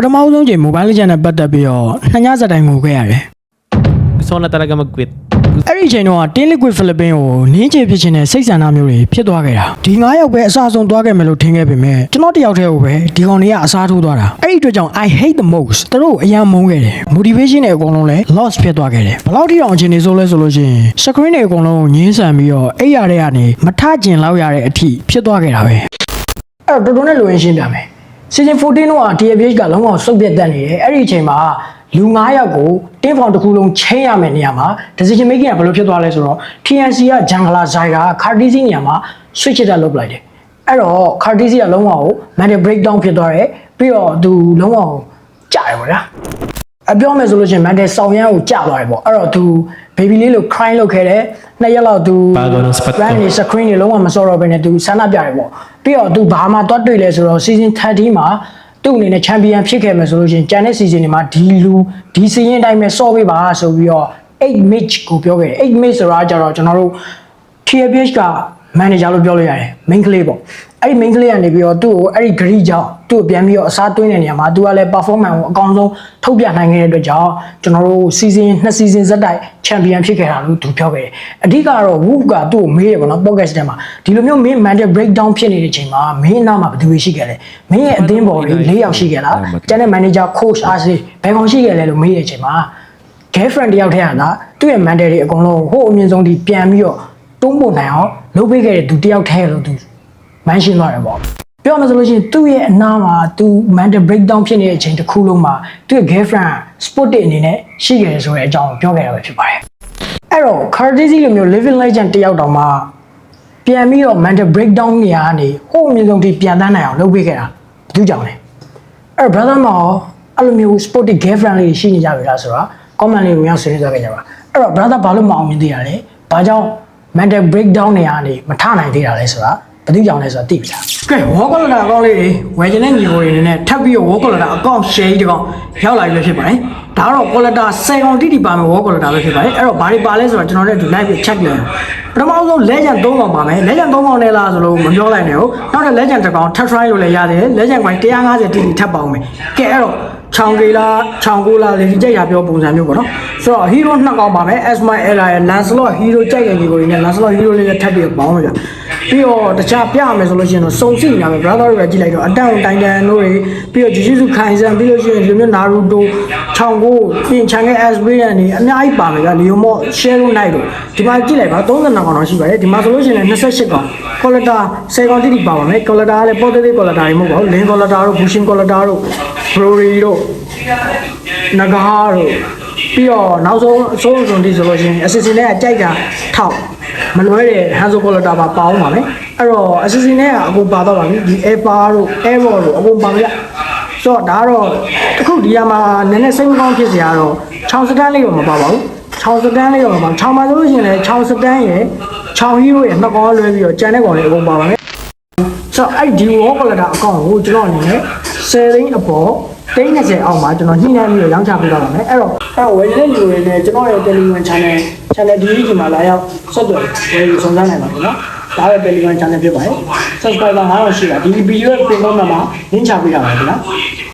ပထမဆုံးချိန် Mobile Legends နဲ့ပတ်သက်ပြီးတော့နှစ်ညစတိုင်ငိုခဲ့ရတယ် gusto ko na talaga mag-quit. အဲ့ဒီချိန်တော့ Team Liquid Philippines ကိုနင်းချေဖြစ်ခြင်းနဲ့စိတ်ဆန္ဒမျိုးတွေဖြစ်သွားခဲ့တာဒီ9ယောက်ပဲအစားဆုံးသွားခဲ့မယ်လို့ထင်ခဲ့ပေမဲ့ကျွန်တော်တယောက်တည်းကိုပဲဒီကောင်တွေကအစားထိုးသွားတာအဲ့ဒီအတွက်ကြောင့် I hate the most သူတို့ကိုအယံမုန်းခဲ့တယ် motivation တွေအကုန်လုံးလည်း loss ဖြစ်သွားခဲ့တယ်ဘယ်လောက်ထိတောင်အခြေအနေဆိုလဲဆိုလို့ရှိရင် screen တွေအကုန်လုံးကိုညှင်းဆန်ပြီးတော့အဲ့ရတဲ့ကနေမထကျင်လောက်ရတဲ့အထိဖြစ်သွားခဲ့တာပဲအဲ့တော့တော်တော်နဲ့လိုရင်းရှင်းပြမယ်။ season 14တော့ TFH ကလုံးဝစုပ်ပြတ်တက်နေတယ်။အဲ့ဒီအချိန်မှာလူ9ယောက်ကိုတင်းဖောင်တစ်ခုလုံးချင်းရမယ်နေရာမှာ decision making ကဘယ်လိုဖြစ်သွားလဲဆိုတော့ TNC က Jungler Zyra Cartesi နေရာမှာ switch တက်လုပ်လိုက်တယ်။အဲ့တော့ Cartesi ကလုံးဝကို mental breakdown ဖြစ်သွားတယ်။ပြီးတော့သူလုံးဝကိုကြာတယ်ပေါ့ဗျာ။ အပြောမယ်ဆိုလို့ရှိရင် mental ဆောင်ရမ်းကိုကြာသွားတယ်ပေါ့။အဲ့တော့သူ baby လေးလို့ cry လုပ်ခဲ့တယ်။နှစ်ရက်လောက်သူ Bago ng spot ko. brand တွေ screen တွေလုံးဝမစောတော့ဘဲနဲ့သူဆန္ဒပြတယ်ပေါ့ပြီးတော့သူဘာမှသွားတွေ့လဲဆိုတော့ season 30မှာသူ့အနေနဲ့ champion ဖြစ်ခဲ့မယ်ဆိုလို့ရှိရင်ကျန်တဲ့ season တွေမှာဒီလူဒီစီရင်အတိုင်းပဲစော့ပေးပါဆိုပြီးတော့8 match ကိုပြောခဲ့တယ်8 match ဆိုတာကြတော့ကျွန်တော်တို့ TFH က manager လို့ပြောလို့ရတယ် main ကလေးပေါ့အဲ့ဒီ main ကလေးကနေပြီးတော့သူ့ကိုအဲ့ဒီ grid ကြောင့်သူ့ကိုပြန်ပြီးတော့အစားသွင်းတဲ့နေရာမှာသူကလည်း performance ကိုအကောင်းဆုံးထုတ်ပြနိုင်ခဲ့တဲ့အတွက်ကြောင့်ကျွန်တော်တို့ season 2 season ဇက်တိုက် champion ဖြစ်ခဲ့တာလို့သူပြောခဲ့တယ်အဓိကတော့ Wolf ကသူ့ကိုမေးတယ်ပေါ့နော် podcast ထဲမှာဒီလိုမျိုး main mental breakdown ဖြစ်နေတဲ့အချိန်မှာ main အနားမှာဘယ်သူတွေရှိခဲ့လဲ main ရဲ့အသင်းပေါ်တွေ၄ယောက်ရှိခဲ့လားကျန်တဲ့ manager coach အားစေဘယ်ကောင်ရှိခဲ့လဲလို့မေးတဲ့အချိန်မှာ girlfriend တယောက်တည်းဟာလားသူ့ရဲ့ mental တွေအကုန်လုံးဟိုအမြင့်ဆုံးဒီပြန်ပြီးတော့တွန်းပို့နိုင်အောင် လုပ်ပေးခဲ့တဲ့သူတယောက်တည်းလို့သူမန်ရှင်းသွားတယ်ပေါ့ပြောမှဆိုလို့ရှိရင်သူ့ရဲ့အနားမှာသူ mental breakdown ဖြစ်နေတဲ့အချိန်တစ်ခုလုံးမှာသူ့ရဲ့ girlfriend sport တွေအနေနဲ့ရှိခဲ့တယ်ဆိုတဲ့အကြောင်းကိုပြောခဲ့တာပဲဖြစ်ပါတယ်အဲ့တော့ Cartesi လိုမျိုး living legend တယောက်တောင်မှပြန်ပြီးတော့ mental breakdown နေရာကနေဟိုအမြင့်ဆုံးထိပြန်တန်းနိုင်အောင်လုပ်ပေးခဲ့တာဘယ်သူကြောင့်လဲအဲ့တော့ brother မောအဲ့လိုမျိုး sporty girlfriend လေးရှိနေကြပြီလားဆိုတော့ comment လေးကိုရောက်ဆွေးနွေးကြခဲ့ကြပါအဲ့တော့ brother ဘာလို့မအောင်မြင်သေးတာလဲဘာကြောင့် mental breakdown နေရာနေမထနိုင်သေးတာလဲဆိုတာဘယ်သူကြောင့်လဲဆိုတာသိပြီလားကဲ wall color အကောင့်လေးတွေဝယ်ချင်တဲ့ညီကိုတွေအနေနဲ့ထပ်ပြီးတော့ wall color အကောင့် share ဒီကောင်ရောက်လာပြီပဲဖြစ်ပါတယ် ဒါကတော့ color 10ကောင်တိတိပါမယ် wall color ပဲဖြစ်ပါတယ်အဲ့တော့ဘာတွေပါလဲဆိုတော့ကျွန်တော်တို့ဒီ live ကို check လုပ်ရအောင်ပထမဆုံး legend 3ကောင်ပါမယ် legend 3ကောင်နဲ့လားဆိုလို့မပြောလိုက်နဲ့ဟုတ်နောက်ထပ် legend တစ်ကောင်ထပ် try လို့လည်းရတယ် legend ကောင်150တိတိထပ်ပေါင်းမယ်ကဲအဲ့တော့ချောင်းကေလားချောင်းကိုလားလေဒီကြိုက်ရပြောပုံစံမျိုးပေါ့နော်ဆိုတော့ hero နှစ်ကောင်ပါမယ် S my Ella ရဲ့ Lancelot hero ကြိုက်တဲ့ညီကိုတွေနဲ့ Lancelot hero လေးနဲ့ထပ်ပြီးပေါင်းလို့ရ ပြီးတော့တခြားပြရမယ်ဆိုလို့ရှိရင်တော့စုံစိနေရမယ် brother တွေပဲကြည့်လိုက်တော့အတန်တိုင်တန်တို့တွေပြီးတော့ Jujutsu Kaisen ပြီးလို့ရှိရင်လူမျိုး Naruto ချောင်းကိုပြင်ချန်ခဲ့ S B ရန်နေအများကြီးပါမယ်ဗျာ Leo Mo Shadow Knight တို့ဒီမှာကြည့်လိုက်ပါ32ကောင်တော့ရှိပါတယ်ဒီမှာဆိုလို့ရှိရင်လည်း28ကောင် Collector 10ကောင်တိတိပါပါမယ် Collector ကလည်း positive Collector တွေမဟုတ်ပါဘူး Link Collector တို့ Bushin Collector တို့ Broly တို့နဂါတို့ ပြီးတော့နောက်ဆုံးအဆုံးအဆုံးဒီဆိုလို့ရှိရင် assassin နဲ့ကြိုက်တာထောက်မလွဲတဲ့ Hanzo Collector ပါပေါင်းပါမယ်အဲ့တော့ assassin နဲ့ကအကုန်ပါတော့ပါပြီဒီ Air Bar တို့ Air Ball တို့အကုန်ပါပြီဆိုတော့ဒါကတော့တခုဒီကမှာနည်းနည်းစိတ်မကောင်းဖြစ်စရာတော့ချောင်းစတန်းလေးတော့မပါပါဘူးချောင်းစတန်းလေးတော့မပါချောင်းမှာဆိုလို့ရှိရင်လည်းချောင်းစတန်းရဲ့ချောင်းဟီးရိုးရဲ့နှစ်ကောင်လွဲပြီးတော့ကျန်တဲ့ကောင်တွေအကုန်ပါပါမယ်ဆိုတော့အဲ့ဒီဝေါ်ကလတာအကောင့်ကိုကျွန်တော်အနေနဲ့10သိန်းအပေါ်သိန်း 30အောက်မှာကျွန်တော်ညှိနှိုင်းပြီးတော့ရောင်းချပေးတော့ပါမယ်အဲ့တော့အဲ့တော့ဝယ်နေတဲ့လူတွေနဲ့ကျွန်တော်ရဲ့ Telegram channel channel ဒီဒီမှာလာရောက်ဆက်သွယ်ဝယ်ယူဆောင်စမ်းနိုင်ပါခင်ဗျာဒါရဲ့ Telegram channel ဖြစ်ပါတယ် subscriber 9000ရှိတာဒီ video ရဲ့ pin number မှာ link ချပေးတာပါခင်ဗျာ